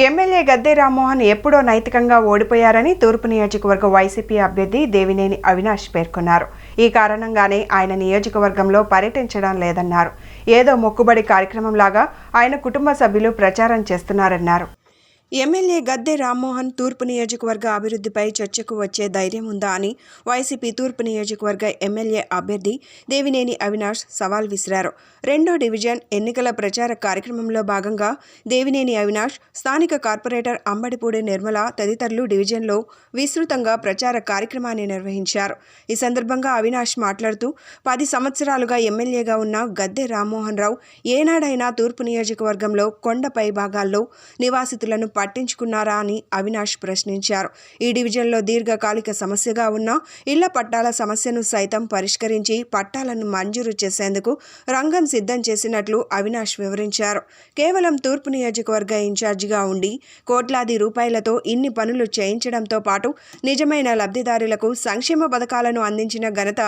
MLA Gadde Rammohan ఎప్పుడో నైతికంగా ఓడిపోయారని తూర్పు నియోజకవర్గ వైసీపీ అభ్యర్థి దేవినేని అవినాష్ పేర్కొన్నారు. ఈ కారణంగానే ఆయన నియోజకవర్గంలో పర్యటించడం లేదన్నారు. ఏదో మొక్కుబడి కార్యక్రమంలాగా ఆయన కుటుంబ సభ్యులు ప్రచారం చేస్తున్నారన్నారు. ఎమ్మెల్యే గద్దె రామ్మోహన్ తూర్పు నియోజకవర్గ అభివృద్ధిపై చర్చకు వచ్చే ధైర్యం ఉందా అని వైసీపీ తూర్పు నియోజకవర్గ ఎమ్మెల్యే అభ్యర్థి దేవినేని అవినాష్ సవాల్ విసిరారు. రెండో డివిజన్ ఎన్నికల ప్రచార కార్యక్రమంలో భాగంగా దేవినేని అవినాష్ స్థానిక కార్పొరేటర్ అంబడిపూడి నిర్మల తదితరులు డివిజన్లో విస్తృతంగా ప్రచార కార్యక్రమాన్ని నిర్వహించారు. ఈ సందర్భంగా అవినాష్ మాట్లాడుతూ పది సంవత్సరాలుగా ఎమ్మెల్యేగా ఉన్న గద్దె రామ్మోహన్ రావు ఏనాడైనా తూర్పు నియోజకవర్గంలో కొండపై భాగాల్లో నివాసితులను పట్టించుకున్నారా అని అవినాష్ ప్రశ్నించారు. ఈ డివిజన్లో దీర్ఘకాలిక సమస్యగా ఉన్న ఇళ్ళ పట్టాల సమస్యను సైతం పరిష్కరించి పట్టాలను మంజూరు చేసేందుకు రంగం సిద్ధం చేసినట్లు అవినాష్ వివరించారు. కేవలం తూర్పు నియోజకవర్గ ఇన్ఛార్జిగా ఉండి కోట్లాది రూపాయలతో ఇన్ని పనులు చేయించడంతో పాటు నిజమైన లబ్ధిదారులకు సంక్షేమ పథకాలను అందించిన ఘనత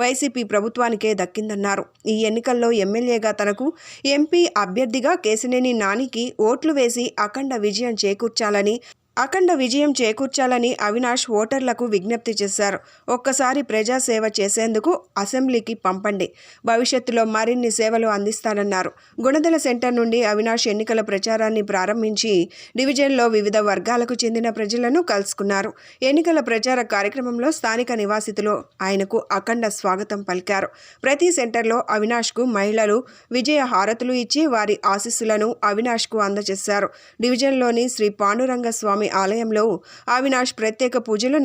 వైసీపీ ప్రభుత్వానికే దక్కిందన్నారు. ఈ ఎన్నికల్లో ఎమ్మెల్యేగా తనకు ఎంపీ అభ్యర్థిగా కేసినేని నానికి ఓట్లు వేసి అఖండ విజయం చేకూర్చాలని అఖండ విజయం చేకూర్చాలని అవినాష్ ఓటర్లకు విజ్ఞప్తి చేశారు. ఒక్కసారి ప్రజాసేవ చేసేందుకు అసెంబ్లీకి పంపండి. భవిష్యత్తులో మరిన్ని సేవలు అందిస్తానన్నారు. గుణదల సెంటర్ నుండి అవినాష్ ఎన్నికల ప్రచారాన్ని ప్రారంభించి డివిజన్లో వివిధ వర్గాలకు చెందిన ప్రజలను కలుసుకున్నారు. ఎన్నికల ప్రచార కార్యక్రమంలో స్థానిక నివాసితులు ఆయనకు అఖండ స్వాగతం పలికారు. ప్రతి సెంటర్లో అవినాష్కు మహిళలు విజయ హారతులు ఇచ్చి వారి ఆశీస్సులను అవినాష్కు అందజేశారు. డివిజన్లోని శ్రీ పాండురంగ స్వామి ఆలయంలో అవినాష్ ప్రత్యేక పూజలు